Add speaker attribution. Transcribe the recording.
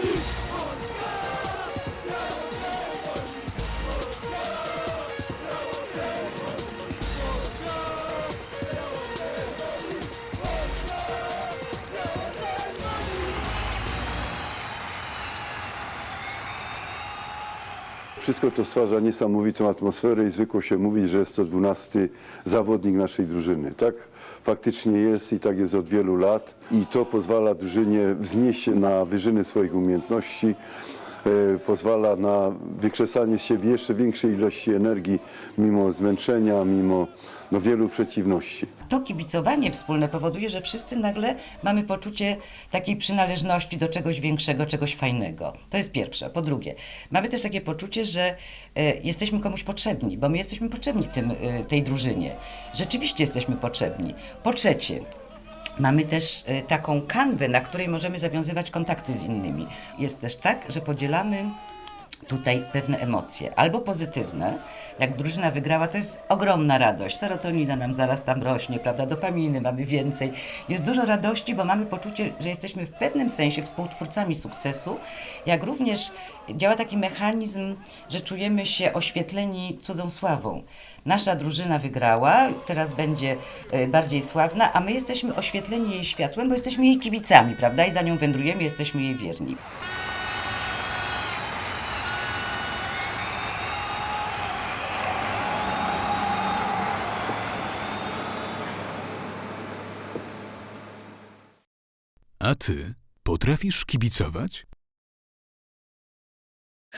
Speaker 1: Peace. Wszystko to stwarza niesamowitą atmosferę i zwykło się mówić, że jest to dwunasty zawodnik naszej drużyny. Tak faktycznie jest i tak jest od wielu lat i to pozwala drużynie wznieść się na wyżyny swoich umiejętności, pozwala na wykrzesanie z siebie jeszcze większej ilości energii mimo zmęczenia, mimo no, wielu przeciwności.
Speaker 2: To kibicowanie wspólne powoduje, że wszyscy nagle mamy poczucie takiej przynależności do czegoś większego, czegoś fajnego. To jest pierwsze. Po drugie, mamy też takie poczucie, że e, jesteśmy komuś potrzebni, bo my jesteśmy potrzebni tym, e, tej drużynie. Rzeczywiście jesteśmy potrzebni. Po trzecie, Mamy też e, taką kanwę, na której możemy zawiązywać kontakty z innymi. Jest też tak, że podzielamy tutaj pewne emocje, albo pozytywne, jak drużyna wygrała, to jest ogromna radość. Serotonina nam zaraz tam rośnie, prawda? Dopaminy mamy więcej. Jest dużo radości, bo mamy poczucie, że jesteśmy w pewnym sensie współtwórcami sukcesu, jak również działa taki mechanizm, że czujemy się oświetleni cudzą sławą. Nasza drużyna wygrała, teraz będzie e, bardziej sławna, a my jesteśmy oświetleni jej światłem, bo jesteśmy jej kibicami, prawda? I za nią wędrujemy, jesteśmy jej wierni.
Speaker 3: A ty potrafisz kibicować?